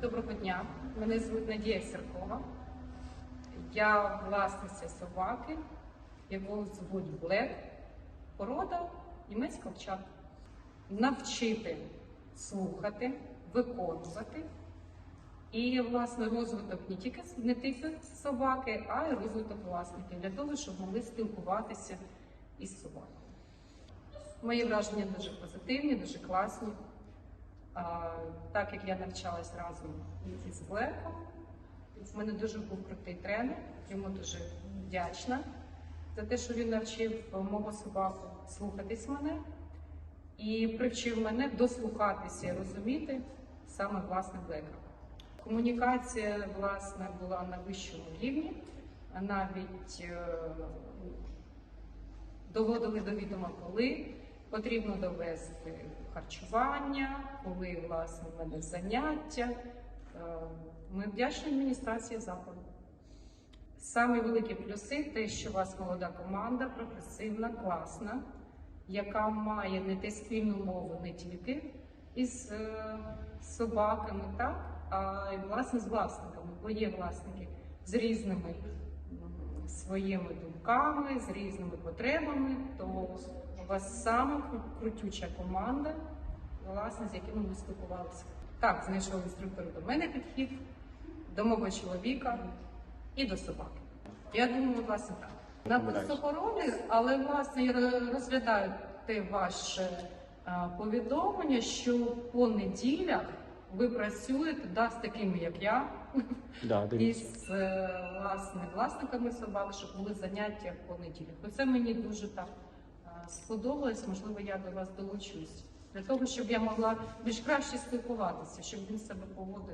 Доброго дня, мене звуть Надія Сіркова. Я власниця собаки, яку звуть Блек, порода німецька овчарка. Навчити слухати, виконувати. І власне розвиток не тільки не тільки собаки, а й розвиток власників для того, щоб могли спілкуватися із собакою. Мої враження дуже позитивні, дуже класні. Так як я навчалась разом із Блеком, в мене дуже був крутий тренер, йому дуже вдячна за те, що він навчив мого собаку слухатись мене і привчив мене дослухатися і розуміти саме власне Блека. Комунікація власне була на вищому рівні, навіть е, доводили до відома, коли потрібно довести харчування, коли власне в мене заняття. Е, Ми вдячні адміністрації закладу. Самі великі плюси те, що у вас молода команда, прогресивна, класна, яка має не те спільну мову не тільки із е, собаками, так, а й власне з власниками, бо є власники з різними своїми думками, з різними потребами, то у вас саме крутюча команда, власне, з якими ми спілкувалися. Так, знайшов інструктор до мене підхід, до мого чоловіка і до собаки. Я думаю, власне так. На Помиляюсь. але власне я розглядаю те ваше е, повідомлення, що по неділях ви працюєте да, з такими, як я, Да, дивіться. із е, власне власниками собак, щоб були заняття по неділях. Оце мені дуже так сподобалось. Можливо, я до вас долучусь для того, щоб я могла більш краще спілкуватися, щоб він себе поводив.